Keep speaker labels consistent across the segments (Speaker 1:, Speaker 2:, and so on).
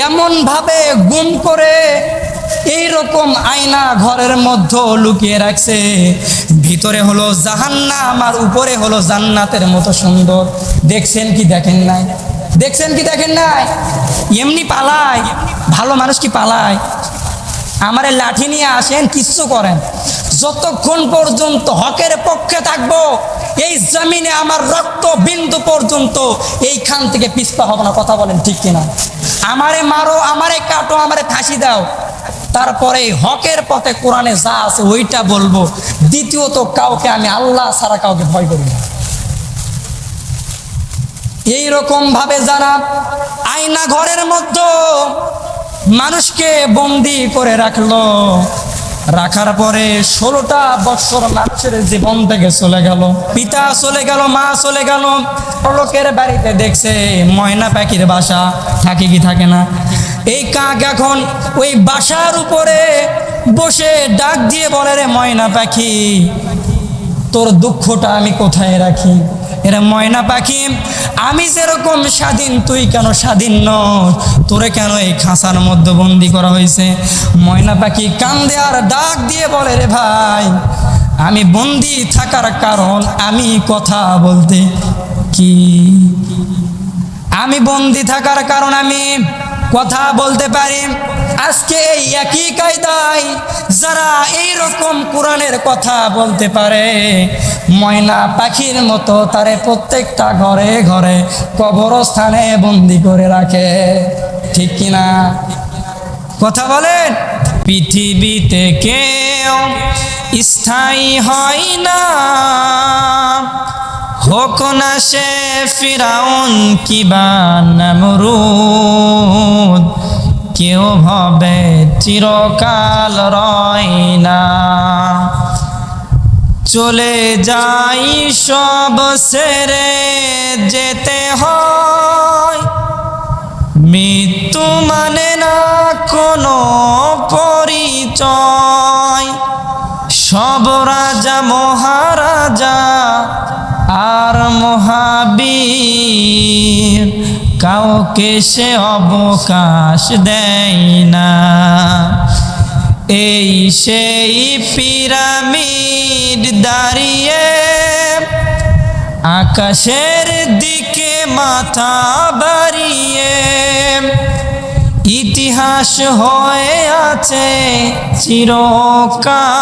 Speaker 1: এমনভাবে গুম করে এই রকম আয়না ঘরের মধ্যে লুকিয়ে রাখছে। ভিতরে হলো জাহান্নাম আর উপরে হলো জান্নাতের মতো সুন্দর। দেখছেন কি দেখেন নাই? দেখছেন কি দেখেন নাই? এমনি পালায়। ভালো মানুষ কি পালায়? আমারে লাঠি নিয়ে আসেন, কিচ্ছু করেন। যতক্ষণ পর্যন্ত হকের পক্ষে থাকব, এই জমিনে আমার রক্ত বিন্দু পর্যন্ত এইখান থেকে পিছপা হবে না। কথা বলেন ঠিক কিনা? আমারে মারো, আমারে কাটো, আমারে ফাঁসি দাও। তারপরে হকের পথে কোরআনে যা আছে ওইটা বলব। দ্বিতীয়ত কাউকে আমি আল্লাহ সারা কাউকে ভয় করি না। এইরকম ভাবে যারা আয়না ঘরের মধ্যে মানুষকে বন্দি করে রাখল রাখার পরে ষোলোটা বৎসর মানুষের জীবন থেকে চলে গেল। পিতা চলে গেল, মা চলে গেল। লোকের বাড়িতে দেখছে ময়না পাখির বাসা, থাকে কি থাকে না। এই কাক এখন ওই বাসার উপরে বসে ডাক দিয়ে বলে, রে ময়না পাখি তোর দুঃখটা আমি কোথায় রাখি? এরা ময়না পাখি, আমি যেরকম স্বাধীন, তুই কেন স্বাধীন ন তোরে কেন এই খাঁচার মধ্যে বন্দি করা হয়েছে? ময়না পাখি কান্দে আর ডাক দিয়ে বলে, রে ভাই, আমি বন্দি থাকার কারণ আমি কথা বলতে কি? আমি বন্দি থাকার কারণ আমি কথা বলতে পারি? আজকে এই একই কায়দায় যারা এই রকম কোরআনের কথা বলতে পারে, ময়না পাখির মতো তারে প্রত্যেকটা ঘরে ঘরে কবরস্থানে বন্দি করে রাখে। ঠিক কিনা? কথা বলেন? পৃথিবীতে কেউ স্থায়ী হয় না। হোক না সে ফিরাউন কিবা নামরুদ। কেউ ভাবে চিরকাল রয় না। চলে যাই সব সেরে যেতে হয়। মৃত্যু মানে না কোনো পরিচয়। সব রাজা, মহারাজা আর মহাবীর কাউকে সে অবকাশ দেয় না। এই সেই পিরামিড দাঁড়িয়ে আকাশের দিকে মাথা বাড়িয়ে ইতিহাস হয়ে আছে চিরকাল।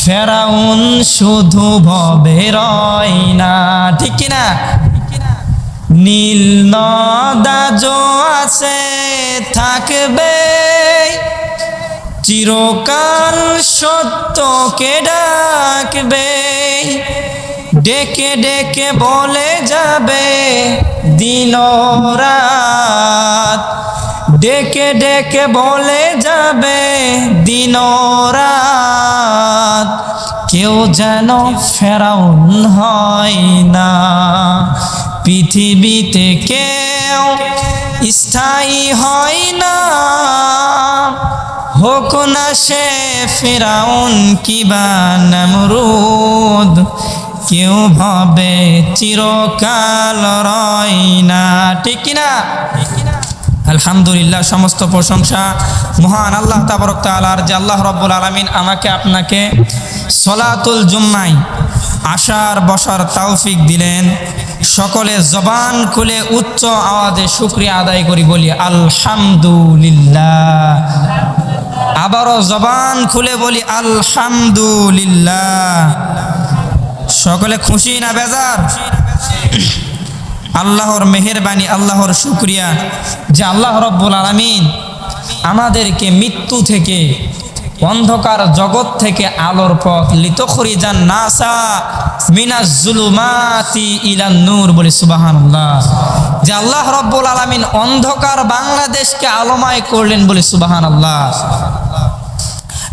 Speaker 1: ফেরাউন শুধু ভবে রয় না, ঠিক কিনা? নীল নদাজ আছে, থাকবে। চিরকাল সত্যকে ডাকবে। ডেকে ডেকে বলে যাবে দিন রাত। ডেকে ডেকে বলে যাবে দিন রাত। কেউ যেন ফেরাউন হয় না। পৃথিবীতে কেউ স্থায়ী হয় না। হোক না সে ফেরাউন কিবা নামরুদ, কেউ ভাবে চিরকাল রয় না। ঠিক না আলহামদুলিল্লাহ, সমস্ত প্রশংসা মহান আল্লাহ তাবরক তালার যে আল্লাহ রব্বুল আলমিন আমাকে, আপনাকে সলাতুল জুম্মাই আশার বসার তৌফিক দিলেন। সকলে জবান খুলে উচ্চ আওয়াজে শুক্রিয়া আদায় করি, বলি আলহামদুলিল্লাহ। আবারও জবান খুলে বলি আলহামদুলিল্লাহ। সকলে খুশি না বেজার? আল্লাহর মেহেরবানি, আল্লাহর শুক্রিয়া যে আল্লাহ রব্বুল আলমিন আমাদেরকে মৃত্যু থেকে অন্ধকার জগৎ থেকে আলোর পথ লিতখরি যান নাসা বলে অন্ধকার বাংলাদেশকে করলেন বলে সুবাহান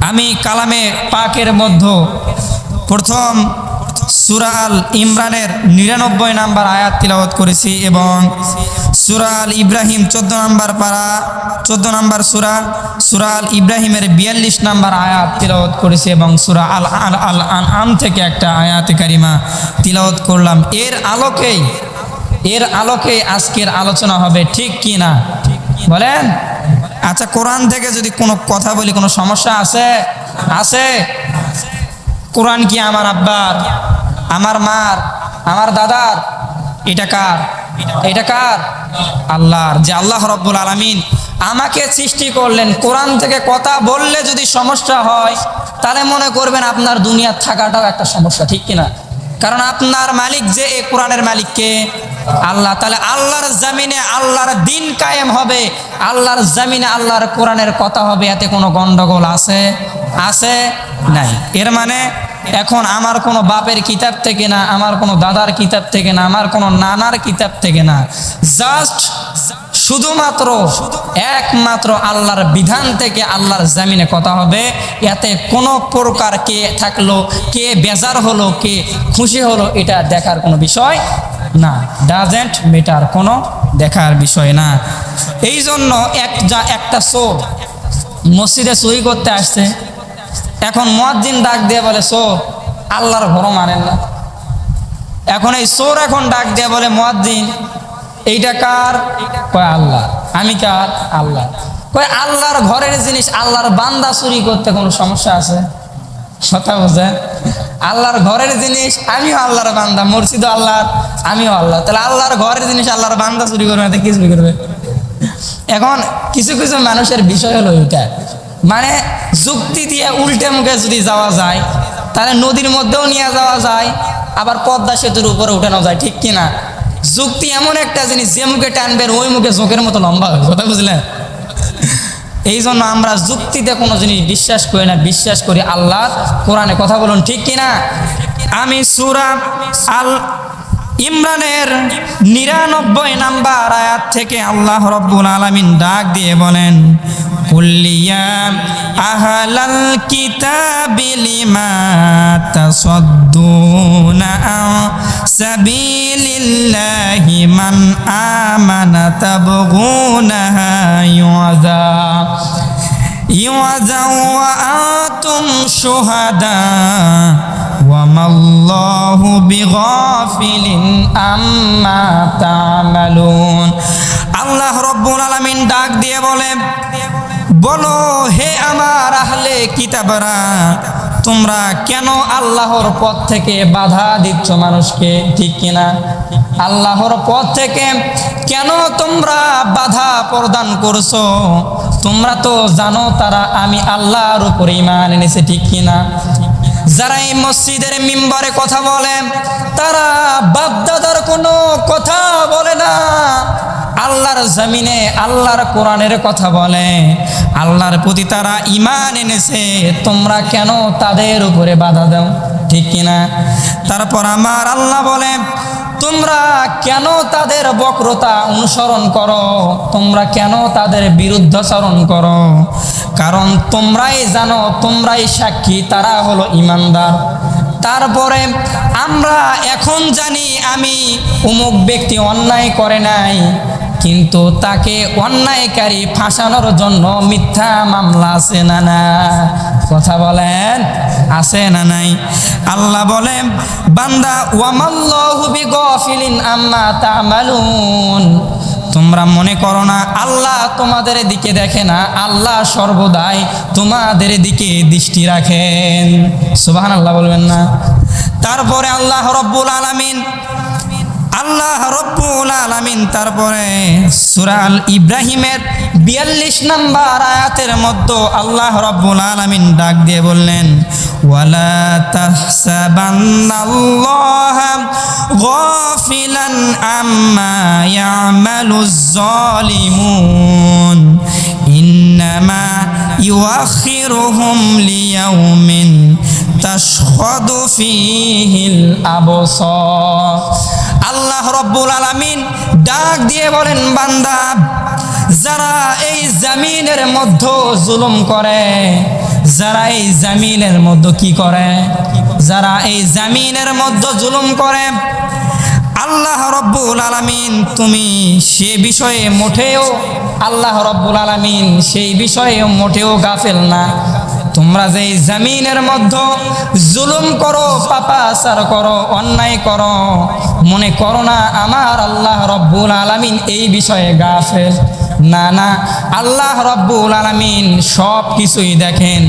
Speaker 1: আমি কালামে পাকের মধ্যে প্রথম সুরাল ইমরানের নিরানব্বই নাম্বার আয়াত তিলাওয়াত করেছি এবং সুরা আল ইব্রাহিম, চোদ্দ নম্বর পারা, চোদ্দ নম্বর সুরা সুরা আল ইব্রাহিমের বিয়াল্লিশ নাম্বার আয়াত তিলাওয়াত করেছি এবং সুরা আল আল আল আম থেকে একটা আয়াত কারিমা তিলাওয়াত করলাম। এর আলোকেই এর আলোকে আজকের আলোচনা হবে ঠিক কি না? বলেন? আচ্ছা কোরআন থেকে যদি কোনো কথা বলি, কোনো সমস্যা আছে? আছে। কোরআন কি আমার আব্বার, আমার মার, আমার দাদার? এটা কার? এটা কার? আল্লাহর। যে আল্লাহ রব্বুল আলমিন আমাকে সৃষ্টি করলেন, কোরআন থেকে কথা বললে যদি সমস্যা হয়, তাহলে মনে করবেন আপনার দুনিয়ার থাকাটাও একটা সমস্যা, ঠিক কিনা? কারণ আপনার মালিক যে এ কোরআনের মালিককে আল্লাহ তাহলে আল্লাহর জামিনে আল্লাহর দিন কায়েম হবে। আল্লাহর জামিনে আল্লাহর কোরআনের কথা হবে, এতে কোনো গন্ডগোল আছে? আছে নাই। এর মানে এখন আমার কোনো বাপের কিতাব থেকে না, আমার কোনো দাদার কিতাব থেকে না, আমার কোনো নানার কিতাব থেকে না। জাস্ট শুধুমাত্র একমাত্র আল্লাহর বিধান থেকে আল্লাহর জামিনে কথা হবে। এতে কোনো প্রকার কে থাকল, কে বেজার হলো, কে খুশি হলো, এটা দেখার কোনো বিষয় না। ডাজেন্ট মেটার কোনো দেখার বিষয় না। এই জন্য এক যা একটা চোর মসজিদে সই করতে আসছে। এখন মজ্জিন ডাক দিয়ে বলে চোর আল্লাহর ঘরও মানেন না। এখন এই চোর এখন ডাক দিয়ে বলে মজ্জিন এইটা কার? কয় আল্লাহ। আমি কার? আল্লাহ। কয় আল্লাহর ঘরের জিনিস, আল্লাহর বান্দা চুরি করতে কোনো সমস্যা আছে? কথা বোঝে আল্লাহর ঘরের জিনিস, আমিও আল্লাহর বান্দা। মসজিদও আল্লাহর, আমিও আল্লাহ। তাহলে আল্লাহর ঘরের জিনিস, আল্লাহর বান্দা চুরি করবে না কি চুরি করবে? এখন কিছু কিছু মানুষের বিষয় হলো এটা মানে যুক্তি দিয়ে উল্টে মুখে যদি যাওয়া যায়, তাহলে নদীর মধ্যেও নিয়ে যাওয়া যায়, আবার পদ্মা সেতুর উপরে উঠানো যায়, ঠিক কি না যুক্তি এমন একটা জিনিস, যে মুখে টানবেন ওই মুখে জোকের মতো লম্বা হবে কথা বুঝলেন? এই জন্য আমরা যুক্তিতে কোনো জিনিস বিশ্বাস করি না, বিশ্বাস করি আল্লাহ কোরআনে। কথা বলুন, ঠিক কিনা আমি সুরা আল ইমরানের নিরানব্বই নাম্বার আয়াত থেকে আল্লাহ রব্বুল আলমিন ডাক দিয়ে বলেন আহলাল কিতাবি লিমা তাসাদ্দুনা সাবিলিল্লাহি মান আমানা তাবগুনাহা ইউযা ইউযা ওয়া আনতুম শুহাদা وما الله بغافل আম্মা তা'মালুন আল্লাহ রব্বুল আলামিন ডাক দিয়ে বলে বলো হে আমার আহলে কিতাবরা তোমরা কেন আল্লাহর পথ থেকে বাধা দিচ্ছ মানুষকে? ঠিক কিনা? আল্লাহর পথ থেকে কেন তোমরা বাধা প্রদান করছ? তোমরা তো জানো তারা আমি আল্লাহর উপর ইমান এনেছে, ঠিক কিনা? যারা এই মসজিদের মিম্বারে কথা বলে, তারা বাপদাদার কোনো কথা বলে না। আল্লাহর জমিনে, আল্লাহর কোরআনের কথা বলে। আল্লাহর প্রতি তারা ইমান এনেছে, তোমরা কেন তাদের উপরে বাধা দাও? ঠিক কিনা তারপর আমার আল্লাহ বলে, তোমরা কেন তাদের বক্রতা অনুসরণ করো? তোমরা কেন তাদের বিরুদ্ধাচরণ করো? কারণ তোমরাই জানো, তোমরাই সাক্ষী, তারা হলো ইমানদার তারপরে আমরা এখন জানি, আমি অমুক ব্যক্তি অন্যায় করে নাই। কিন্তু তাকে অন্যায়কারী ফাঁসানোর জন্য মিথ্যা মামলা আছে না না? কথা বলেন, আছে না নাই? আল্লাহ বলে বান্দা, ওয়ামাল্লাহু বিগফিলিন আম্মা তা'মালুন। তোমরা মনে করো না, আল্লাহ তোমাদের দিকে দেখে না, আল্লাহ সর্বদাই তোমাদের দিকে দৃষ্টি রাখেন। সুবাহান আল্লাহ বলবেন না। তারপরে আল্লাহ রব্বুল আলামিন আল্লাহ রব্বুল আলামিন, তারপরে সুরাল ইব্রাহিমের বিয়াল্লিশ নাম্বার আয়াতের মধ্যে আল্লাহ রব্বুল আলামিন ডাক দিয়ে বললেন, ওয়ালা তাহসাবান্নাল্লাহ গাফিলান আম্মা ইয়ামালুজ জালিমুন ইন্নামা ইউআখিরুহুম লিয়াউমিন তাশখাদু ফীহিল আবসার। আল্লাহ রব্বুল আলামিন ডাক দিয়ে বলেন, বান্দা, যারা এই জামিনের মধ্যে জুলুম করে, যারা এই জামিনের মধ্যে কি করে? যারা এই জামিনের মধ্যে জুলুম করে, আল্লাহ রব্বুল আলামিন, তুমি সে বিষয়ে মোটেও, আল্লাহ রব্বুল আলামিন সেই বিষয়ে মোটেও গাফেল না। তোমরা যে জামিনের মধ্যে জুলুম করো, পাপাচার করো, অন্যায় করো, মনে করো না আমার আল্লাহ রব্বুল আলামিন এই বিষয়ে গাফেল? না না, আল্লাহ রব্বুল আলামিন সব কিছুই দেখেন,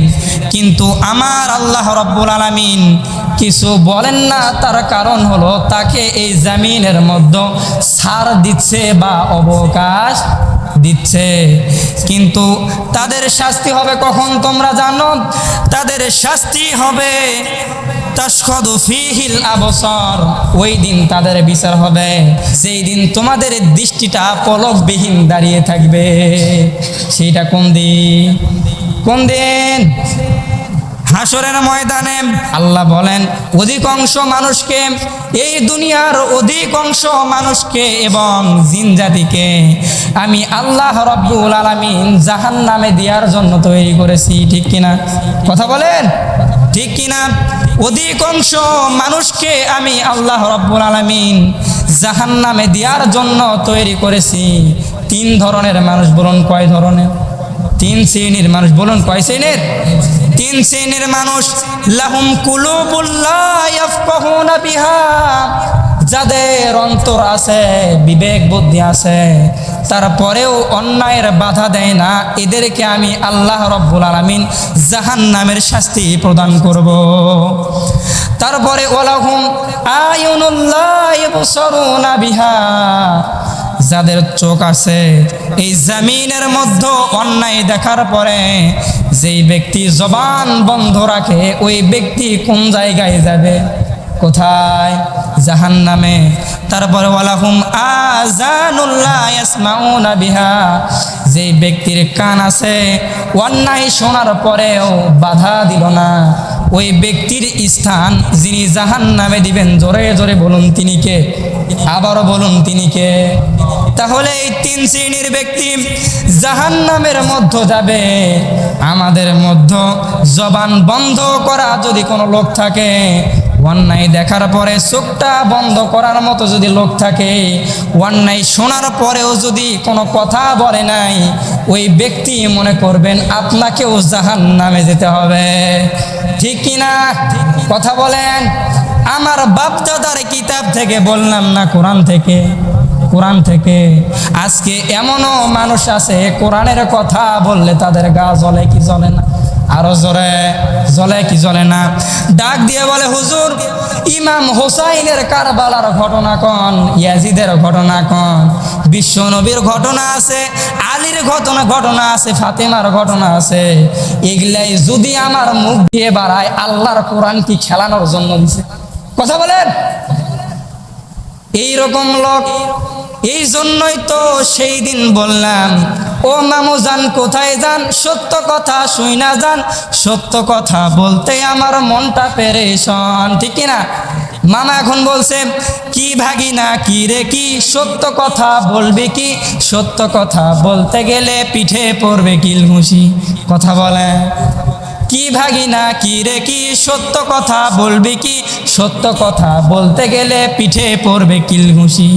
Speaker 1: কিন্তু আমার আল্লাহ রব্বুল আলামিন কিছু বলেন না, তার কারণ হলো তাকে এই জামিনের মধ্যে ছাড় দিচ্ছে বা অবকাশ দিচ্ছে। কিন্তু তাদের শাস্তি হবে কখন তোমরা জানো? তাদের শাস্তি হবে তাসখদু ফিহিল আবসর। ওই দিন তাদের বিচার হবে। সেই দিন তোমাদের দৃষ্টিটা পলকবিহীন দাঁড়িয়ে থাকবে। সেইটা কোন দিন? কোন দিন? হাসরের ময়দানে আল্লাহ বলেন, অধিকাংশ মানুষকে, এই দুনিয়ার অধিকাংশ মানুষকে এবং জিন জাতিকে আমি আল্লাহ রব্বুল আলামিন জাহান নামে দেওয়ার জন্য তৈরি করেছি, ঠিক কিনা? কথা বলেন? ঠিক কিনা? অধিকাংশ মানুষকে আমি আল্লাহ রব্বুল আলামিন জাহান নামে দেওয়ার জন্য তৈরি করেছি। তিন ধরনের মানুষ বলুন, কয় ধরনের? তিন শ্রেণির মানুষ বলুন, কয় শ্রেণির? তিন শ্রেণির মানুষ, লাহুম কুলুবুল্লাহ বিহা, যাদের অন্তর আছে, বিবেক বুদ্ধি আছে, তারপরেও অন্যায়ের বাধা দেয় না, এদেরকে আমি আল্লাহ রব্বুল আলামিন জাহান নামের শাস্তি প্রদান করব। তারপরে ওলাহুম আয়ুনুল্লাহ বিহা যাদের চোখ আছে, এই জামিনের মধ্যে অন্যায় দেখার পরে যেই ব্যক্তি জবান বন্ধ রাখে, ওই ব্যক্তি কোন জায়গায় যাবে? কোথায়? জাহান নামে তারপরে ওয়ালাহুম আজানুল্লাহ বিহা। যেই ব্যক্তির কান আছে, অন্যায় শোনার পরেও বাধা দিল না। ওই ব্যক্তির স্থান যিনি জাহান নামে দিবেন, জোরে জোরে বলুন তিনি কে? আবারও বলুন তিনি কে? তাহলে এই তিন শ্রেণির ব্যক্তি জাহান নামের মধ্য যাবে। আমাদের মধ্য জবান বন্ধ করা যদি কোনো লোক থাকে অন্যায় দেখার পরে চোখটা বন্ধ করার মতো যদি লোক থাকে অন্যায় শোনার পরেও যদি কোনো কথা বলে নাই, ওই ব্যক্তি মনে করবেন আপনাকেও জাহান নামে যেতে হবে। ঠিক কিনা কথা বলেন। আমার বাপদাদার কিতাব থেকে বললাম না, কোরআন থেকে কোরআন থেকে। আজকে এমনও মানুষ আছে, কোরআনের কথা বললে তাদের গা জ্বলে কি জ্বলে না? আরও জলে জ্বলে কি জ্বলে না? ডাক দিয়ে বলে, হুজুর, ইমাম হোসাইনের কারবালার ঘটনা কন? ইয়াজিদের ঘটনা কন? বিশ্ব নবীর ঘটনা আছে, আলীর ঘটনা ঘটনা আছে, ফাতেমার ঘটনা আছে। এগুলাই যদি আমার মুখ দিয়ে বাড়ায়, আল্লাহর কোরআন কি খেলানোর জন্য দিছে? কথা বলেন? এই রকম লোক এই জন্যই তো সেই দিন বললাম, ও মামু যান কোথায় যান? সত্য কথা শুই না যান। সত্য কথা বলতে আমার মনটা পেরেশন, ঠিক না? মামা এখন বলছে, কি ভাগি না কি রে, কি? সত্য কথা বলবে কি? সত্য কথা বলতে গেলে পিঠে পড়বে কিল ঘুষি কথা বলে, কি ভাগি না কি রে, কি? সত্য কথা বলবি কি? সত্য কথা বলতে গেলে পিঠে পড়বে কিল ঘুষি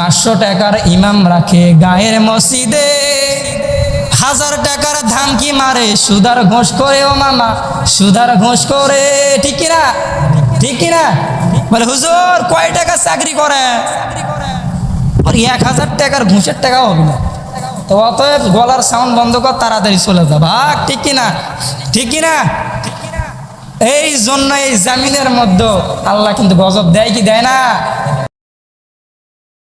Speaker 1: পাঁচশো টাকার ইমাম রাখে গায়ের মসজিদে। হাজার টাকার ধামকি মারে, সুদার ঘোষ করে, ও মামা, সুদার ঘোষ করে। ঠিক কিনা? ঠিক কিনা? বলে, হুজুর, কয় টাকা চাকরি করে? এক হাজার টাকার ঘুষের টাকাও হবে না। তো অতএব গলার সাউন্ড বন্ধ কর, তাড়াতাড়ি চলে যা। ভাগ, ঠিক কিনা? ঠিক কিনা? এই জন্য এই জামিনের মধ্যে আল্লাহ কিন্তু গজব দেয় কি দেয় না?